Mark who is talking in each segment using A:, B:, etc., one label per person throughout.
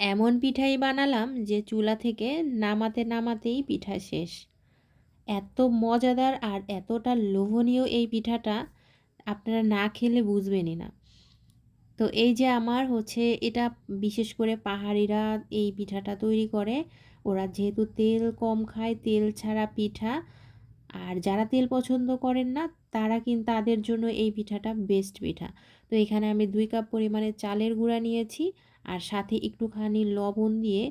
A: এমন পিঠাই বানালাম যে চুলা থেকে নামাতে নামাতেই পিঠা শেষ। এত মজাদার আর এতটা লোভনীয় এই পিঠাটা আপনারা না খেলে বুঝবেনই না। তো এই যে আমার হচ্ছে এটা বিশেষ করে পাহাড়িরা এই পিঠাটা তৈরি করে, ওরা যেহেতু তেল কম খায়, তেল ছাড়া পিঠা আর যারা তেল পছন্দ করেন না, তারা কিন্তু তাদের জন্য এই পিঠাটা বেস্ট পিঠা। তো এখানে আমি দুই কাপ পরিমাণে চালের গুঁড়া নিয়েছি আর সাথে একটুখানি লবণ দিয়ে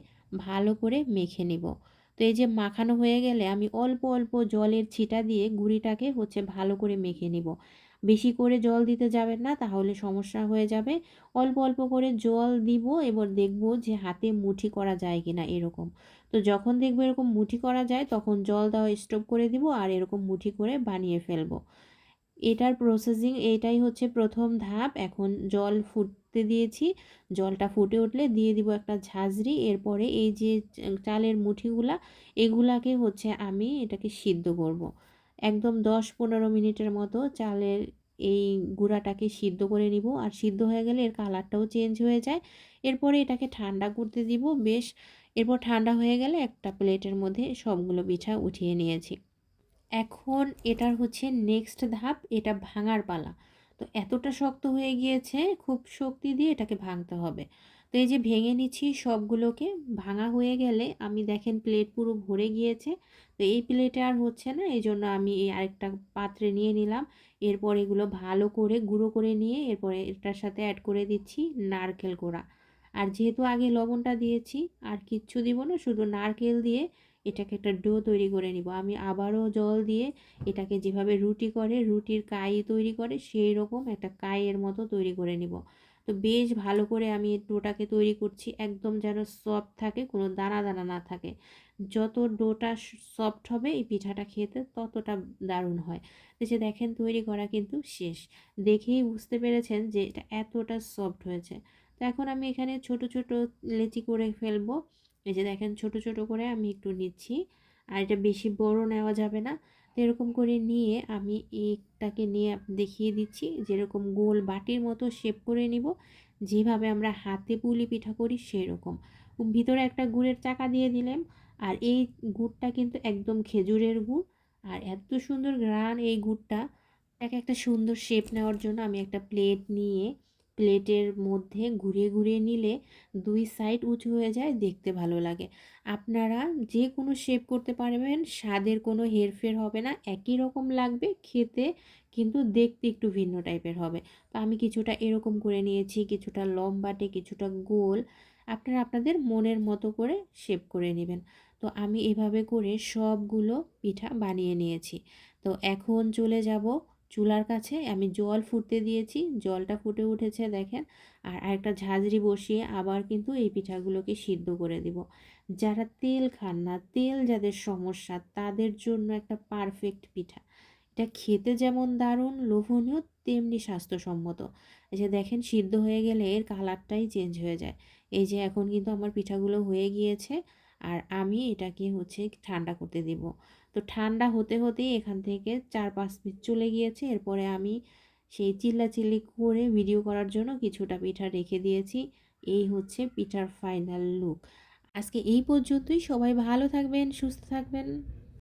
A: ভালো করে মেখে নেব। তো এই যে মাখানো হয়ে গেলে আমি অল্প অল্প জলের ছিটা দিয়ে গুঁড়িটাকে হচ্ছে ভালো করে মেখে নিব। বেশি করে জল দিতে যাবেন না, তাহলে সমস্যা হয়ে যাবে। অল্প অল্প করে জল দিব, এবার দেখব যে হাতে মুঠি করা যায় কি না এরকম। তো যখন দেখব এরকম মুঠি করা যায়, তখন জল দেওয়া স্টপ করে দিব আর এরকম মুঠি করে বানিয়ে ফেলব। এটার প্রসেসিং এটাই হচ্ছে প্রথম ধাপ। এখন জল ফুটতে দিয়েছি। জলটা ফুটে উঠলে দিয়ে দিব একটা ঝাঁঝরি। এরপরে এই যে চালের মুঠিগুলা, এগুলাকে হচ্ছে আমি এটাকে সিদ্ধ করব। একদম দশ পনেরো মিনিটের মতো চালের এই গুঁড়াটাকে সিদ্ধ করে নিব। আর সিদ্ধ হয়ে গেলে এর কালারটাও চেঞ্জ হয়ে যায়। এরপরে এটাকে ঠান্ডা করতে দিব। বেশ, এরপর ঠান্ডা হয়ে গেলে একটা প্লেটের মধ্যে সবগুলো পিঠা উঠিয়ে নিয়েছি। এখন এটার হচ্ছে নেক্সট ধাপ, এটা ভাঙার পালা। তো এতটা শক্ত হয়ে গিয়েছে, খুব শক্তি দিয়ে এটাকে ভাঙতে হবে। তো এই যে ভেঙে নিচ্ছি সবগুলোকে, ভাঙা হয়ে গেলে আমি দেখেন প্লেট পুরো ভরে গিয়েছে। তো এই প্লেটে আর হচ্ছে না, এই জন্য আমি এই আরেকটা পাত্রে নিয়ে নিলাম। এরপর এগুলো ভালো করে গুঁড়ো করে নিয়ে এরপরে এটার সাথে অ্যাড করে দিচ্ছি নারকেল কোড়া আর যেহেতু আগে লবণটা দিয়েছি, আর কিচ্ছু দিব না, শুধু নারকেল দিয়ে এটাকে একটা ডো তৈরি করে নিব। আমি আবারও জল দিয়ে এটাকে যেভাবে রুটি করে, রুটির কাই তৈরি করে সেই রকম একটা কাইয়ের মতো তৈরি করে নিব। তো বেশ ভালো করে আমি ডোটাকে তৈরি করছি। একদম যেন সফট থাকে, কোনো দানা দানা না থাকে। যত ডোটা সফট হবে এই পিঠাটা খেতে ততটা দারুণ হয়। তো যে দেখেন তৈরি করা কিন্তু শেষ। দেখেই বুঝতে পেরেছেন যে এটা এতটা সফট হয়েছে। তো এখন আমি এখানে ছোট ছোট লেচি করে ফেলব। এই যে দেখেন ছোট ছোট করে আমি একটু নিচ্ছি। আর এটা বেশি বড় নেওয়া যাবে না। তো এরকম করে নিয়ে আমি একটাকে নিয়ে দেখিয়ে দিচ্ছি। যেরকম গোল বাটির মতো শেপ করে নিব। যেভাবে আমরা হাতে পুলি পিঠা করি সেরকম। ভিতরে একটা গুড়ের চাকা দিয়ে দিলাম। আর এই গুড়টা কিন্তু একদম খেজুরের গুড়। আর এত সুন্দর গ্রান এই গুড়টা। এটাকে একটা সুন্দর শেপ নেওয়ার জন্য আমি একটা প্লেট নিয়ে প্লেটের মধ্যে ঘুরিয়ে ঘুরিয়ে নিলে দুই সাইড উঁচু হয়ে যায়, দেখতে ভালো লাগে। আপনারা যে কোনো শেপ করতে পারবেন, স্বাদের কোনো হেরফের হবে না, একই রকম লাগবে, খেতে কিন্তু দেখতে একটু ভিন্ন টাইপের হবে। তো আমি কিছুটা এরকম করে নিয়েছি, কিছুটা লম্বাটে, কিছুটা গোল। আপনারা আপনাদের মনের মতো করে শেপ করে নেবেন। তো আমি এভাবে করে সবগুলো পিঠা বানিয়ে নিয়েছি। তো এখন চলে যাব চুলার কাছে আমি জল ফুটতে দিয়েছি, জলটা ফুটে উঠেছে দেখেন। আর আরেকটা ঝাঁঝরি বসিয়ে আবার কিন্তু এই পিঠাগুলোকে সিদ্ধ করে দিব। যারা তেল খান না, তেল যাদের সমস্যা, তাদের জন্য একটা পারফেক্ট পিঠা। এটা খেতে যেমন দারুণ, লোভনীয়, তেমনি স্বাস্থ্যসম্মত। এই যে দেখেন, সিদ্ধ হয়ে গেলে এর কালারটাই চেঞ্জ হয়ে যায়। এই যে এখন কিন্তু আমার পিঠাগুলো হয়ে গিয়েছে, আর আমি এটাকে হচ্ছে ঠান্ডা করতে দিব। তো ঠান্ডা হতে হতেই এখান থেকে চার পাঁচ মিনিট চলে গিয়েছে। এরপরে আমি সেই চিল্লাচিল্লি করে ভিডিও করার জন্য কিছুটা পিঠা রেখে দিয়েছি। এই হচ্ছে পিঠার ফাইনাল লুক আজকে এই পর্যন্তই। সবাই ভালো থাকবেন, সুস্থ থাকবেন।